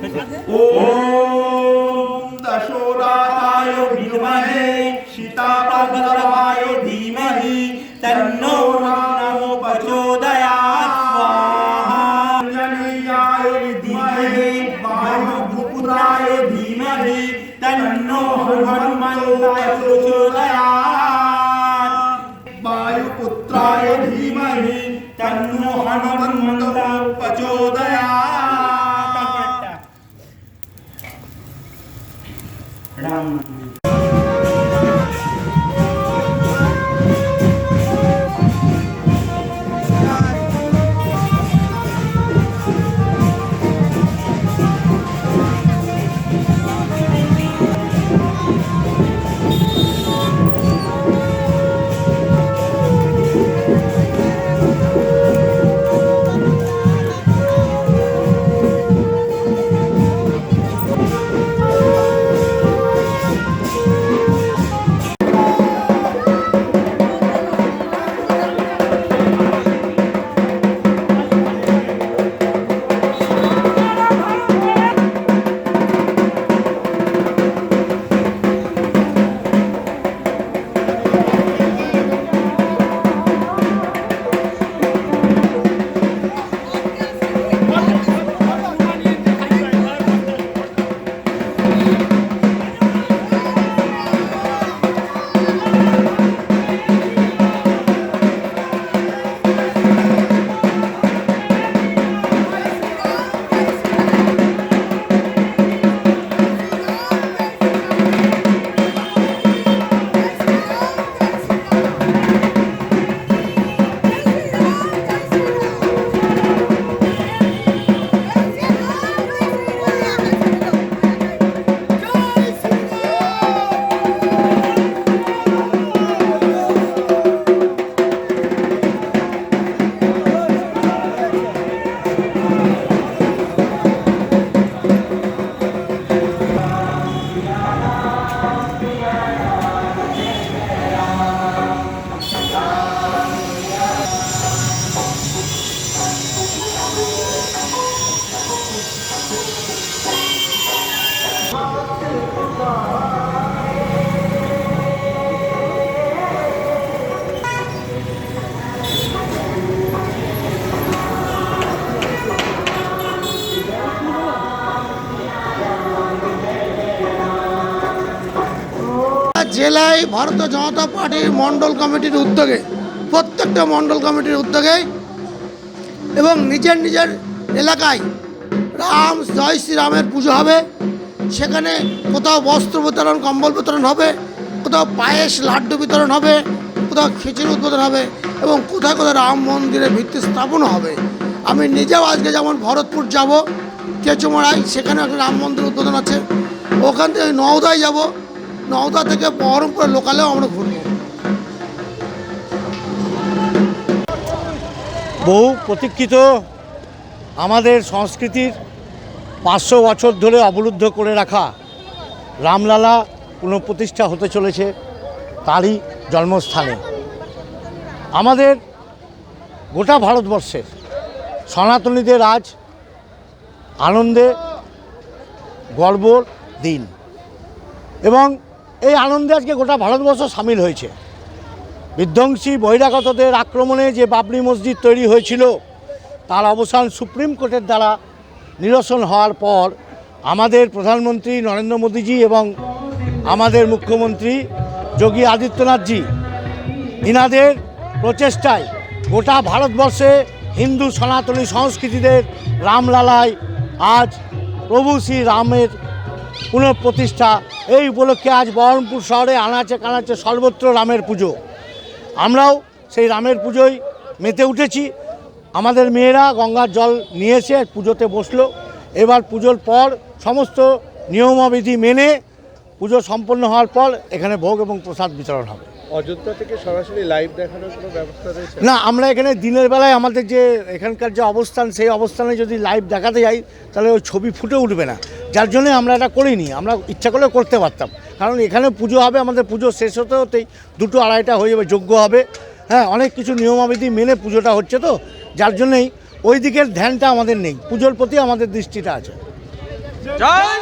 ॐ दशोराताय विद्महे सीतापद्रवाय धीमहि, तन्नो रामो प्रचोदयात् स्वाहा। जनीयाय विद्महे वायुपुत्राय धीमहि, तन्नो हनुमन्ताय प्रचोदयात्। वायुपुत्राय हनुमन्त জেলায় ভারতীয় জনতা পার্টির মণ্ডল কমিটির উদ্যোগে, প্রত্যেকটা মণ্ডল কমিটির উদ্যোগে এবং নিজের নিজের এলাকায় রাম, জয় শ্রীরামের পুজো হবে। সেখানে কোথাও বস্ত্র বিতরণ, কম্বল বিতরণ হবে, কোথাও পায়েস, লাড্ডু বিতরণ হবে, কোথাও খিচুড়ি উদ্বোধন হবে এবং কোথায় কোথায় রাম মন্দিরের ভিত্তি স্থাপনও হবে। আমি নিজেও আজকে যেমন ভরতপুর যাব কেচুমারাই সেখানে একটা রাম মন্দির উদ্বোধন আছে। ওখান থেকে নওদায় যাব নওদা থেকে বহরমপুর লোকালেও আমরা ঘুরবো। বহু প্রতীক্ষিত আমাদের সংস্কৃতির পাঁচশো বছর ধরে অবরুদ্ধ করে রাখা রামলালা পুনঃপ্রতিষ্ঠা হতে চলেছে তারই জন্মস্থানে। আমাদের গোটা ভারতবর্ষের সনাতনীদের আজ আনন্দে গর্বর দিন এবং এই আনন্দে আজকে গোটা ভারতবর্ষ সামিল হয়েছে। বিধ্বংসী বহিরাগতদের আক্রমণে যে বাবরি মসজিদ তৈরি হয়েছিল, তার অবসান সুপ্রিম কোর্টের দ্বারা নিরসন হওয়ার পর আমাদের প্রধানমন্ত্রী নরেন্দ্র মোদীজি এবং আমাদের মুখ্যমন্ত্রী যোগী আদিত্যনাথজি, ইনাদের প্রচেষ্টায় গোটা ভারতবর্ষে হিন্দু সনাতনী সংস্কৃতিদের রামলালায় আজ প্রভু শ্রী রামের পুনঃপ্রতিষ্ঠা। এই উপলক্ষে আজ বহরমপুর শহরে আনাচে কানাচে সর্বত্র রামের পুজো। আমরাও সেই রামের পুজোয় মেতে উঠেছি। আমাদের মেয়েরা গঙ্গার জল নিয়েছে, পুজোতে বসল। এবার পুজোর পর সমস্ত নিয়মাবিধি মেনে পুজো সম্পন্ন হওয়ার পর এখানে ভোগ এবং প্রসাদ বিতরণ হবে। অযোধ্যা থেকে সরাসরি লাইভ দেখানোর কোনো ব্যবস্থা রয়েছে? না আমরা এখানে দিনের বেলায় আমাদের যে এখানকার যে অবস্থান সেই অবস্থানে যদি লাইভ দেখাতে যাই তাহলে ওই ছবি ফুটে উঠবে না। যার জন্য আমরা এটা করিনি আমরা ইচ্ছা করলে করতে পারতাম। কারণ এখানে পুজো হবে আমাদের পুজো শেষ হতে হতেই দুটো আড়াইটা হয়ে যাবে যোগ্য হবে। হ্যাঁ অনেক কিছু নিয়মাবিধি মেনে পুজোটা হচ্ছে তো। যার জন্যই ওই দিকের ধ্যানটা আমাদের নেই। পুজোর প্রতি আমাদের দৃষ্টিটা আছে। জয়